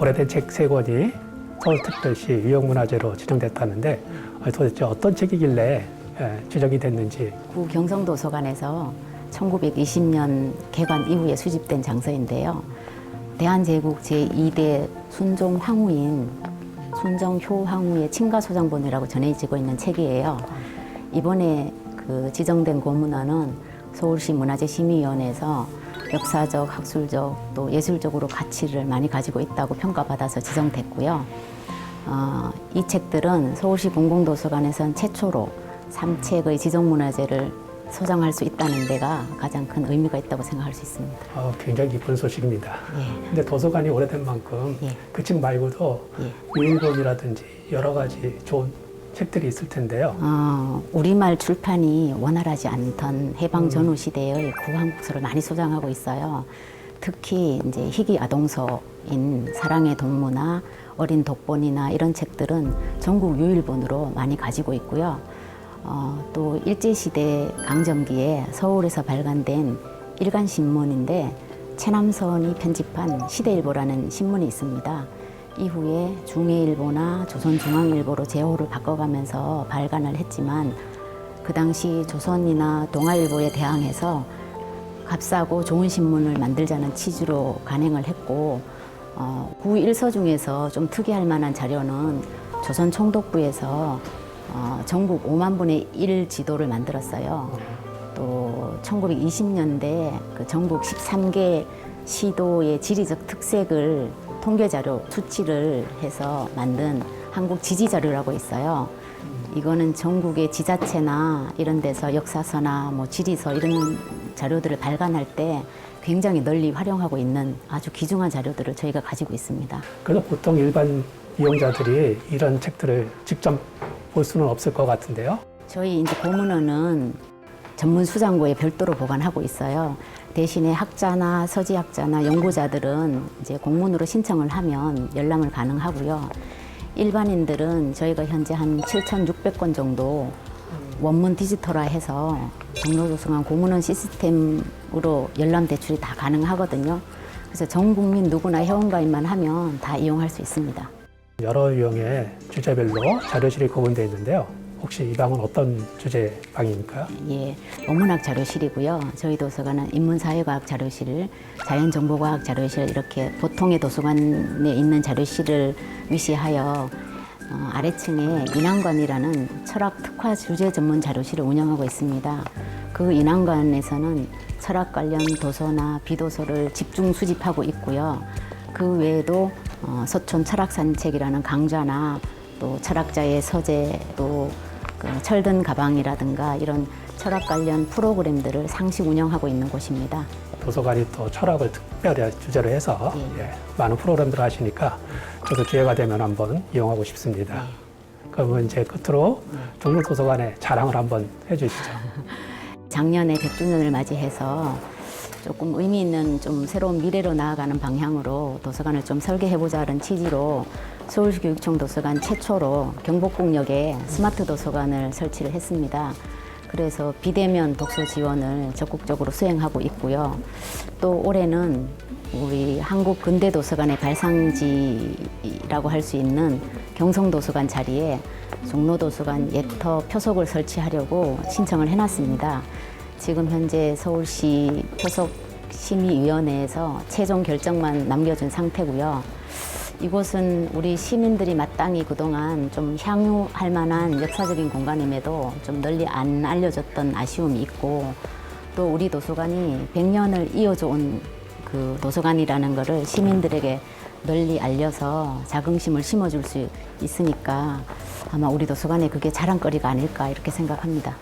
오래된 책 세 권이 서울특별시 유형문화재로 지정됐다는데 아, 도대체 어떤 책이길래 예, 지정이 됐는지 구 경성도서관에서 1920년 개관 이후에 수집된 장서인데요. 대한제국 제2대 순종 황후인 순정효 황후의 친가 소장본이라고 전해지고 있는 책이에요. 이번에 그 지정된 고문화는 서울시 문화재심의위원회에서 역사적, 학술적, 또 예술적으로 가치를 많이 가지고 있다고 평가받아서 지정됐고요. 어, 이 책들은 서울시 공공도서관에선 최초로 삼책의 지정문화재를 소장할 수 있다는 데가 가장 큰 의미가 있다고 생각할 수 있습니다. 어, 굉장히 기쁜 소식입니다. 예. 근데 도서관이 오래된 만큼 예. 그책 말고도 예. 유일본이라든지 여러 가지 좋은 책들이 있을 텐데요. 어, 우리말 출판이 원활하지 않던 해방 전후 시대의 구한국서를 많이 소장하고 있어요. 특히 이제 희귀 아동서인 사랑의 동무나 어린 독본이나 이런 책들은 전국 유일본으로 많이 가지고 있고요. 어, 또 일제시대 강점기에 서울에서 발간된 일간 신문인데 최남선이 편집한 시대일보라는 신문이 있습니다. 이후에 중해일보나 조선중앙일보로 제호를 바꿔가면서 발간을 했지만 그 당시 조선이나 동아일보에 대항해서 값싸고 좋은 신문을 만들자는 취지로 간행을 했고 어, 구 일서 중에서 좀 특이할 만한 자료는 조선 총독부에서 어, 전국 5만 분의 1 지도를 만들었어요. 또 1920년대 그 전국 13개 시도의 지리적 특색을 통계 자료 수치를 해서 만든 한국 지지 자료라고 있어요. 이거는 전국의 지자체나 이런 데서 역사서나 뭐 지리서 이런 자료들을 발간할 때 굉장히 널리 활용하고 있는 아주 귀중한 자료들을 저희가 가지고 있습니다. 그래서 보통 일반 이용자들이 이런 책들을 직접 볼 수는 없을 것 같은데요. 저희 이제 고문원은 전문 수장고에 별도로 보관하고 있어요. 대신에 학자나 서지학자나 연구자들은 이제 공문으로 신청을 하면 열람을 가능하고요. 일반인들은 저희가 현재 한 7,600권 정도 원문 디지털화해서 종로도서관 고문원 시스템으로 열람 대출이 다 가능하거든요. 그래서 전 국민 누구나 회원가입만 하면 다 이용할 수 있습니다. 여러 유형의 주제별로 자료실이 구분되어 있는데요. 혹시 이 방은 어떤 주제 방입니까? 예, 원문학 자료실이고요. 저희 도서관은 인문사회과학 자료실, 자연정보과학 자료실 이렇게 보통의 도서관에 있는 자료실을 위시하여 어, 아래층에 인왕관이라는 철학 특화 주제 전문 자료실을 운영하고 있습니다. 그 인왕관에서는 철학 관련 도서나 비도서를 집중 수집하고 있고요. 그 외에도 어, 서촌 철학 산책이라는 강좌나 또 철학자의 서재 또 그 철든 가방이라든가 이런 철학 관련 프로그램들을 상시 운영하고 있는 곳입니다. 도서관이 또 철학을 특별히 주제로 해서 예. 예, 많은 프로그램들을 하시니까 저도 기회가 되면 한번 이용하고 싶습니다. 그러면 이제 끝으로 종로 도서관의 자랑을 한번 해주시죠. 작년에 100주년을 맞이해서 조금 의미 있는 좀 새로운 미래로 나아가는 방향으로 도서관을 좀 설계해보자는 취지로 서울시 교육청 도서관 최초로 경복궁역에 스마트 도서관을 설치를 했습니다. 그래서 비대면 독서 지원을 적극적으로 수행하고 있고요. 또 올해는 우리 한국 근대 도서관의 발상지라고 할 수 있는 경성 도서관 자리에 종로 도서관 예터 표석을 설치하려고 신청을 해놨습니다. 지금 현재 서울시 표석 심의위원회에서 최종 결정만 남겨준 상태고요. 이곳은 우리 시민들이 마땅히 그동안 좀 향유할 만한 역사적인 공간임에도 좀 널리 안 알려졌던 아쉬움이 있고 또 우리 도서관이 100년을 이어져 온 그 도서관이라는 것을 시민들에게 널리 알려서 자긍심을 심어줄 수 있으니까 아마 우리 도서관에 그게 자랑거리가 아닐까 이렇게 생각합니다.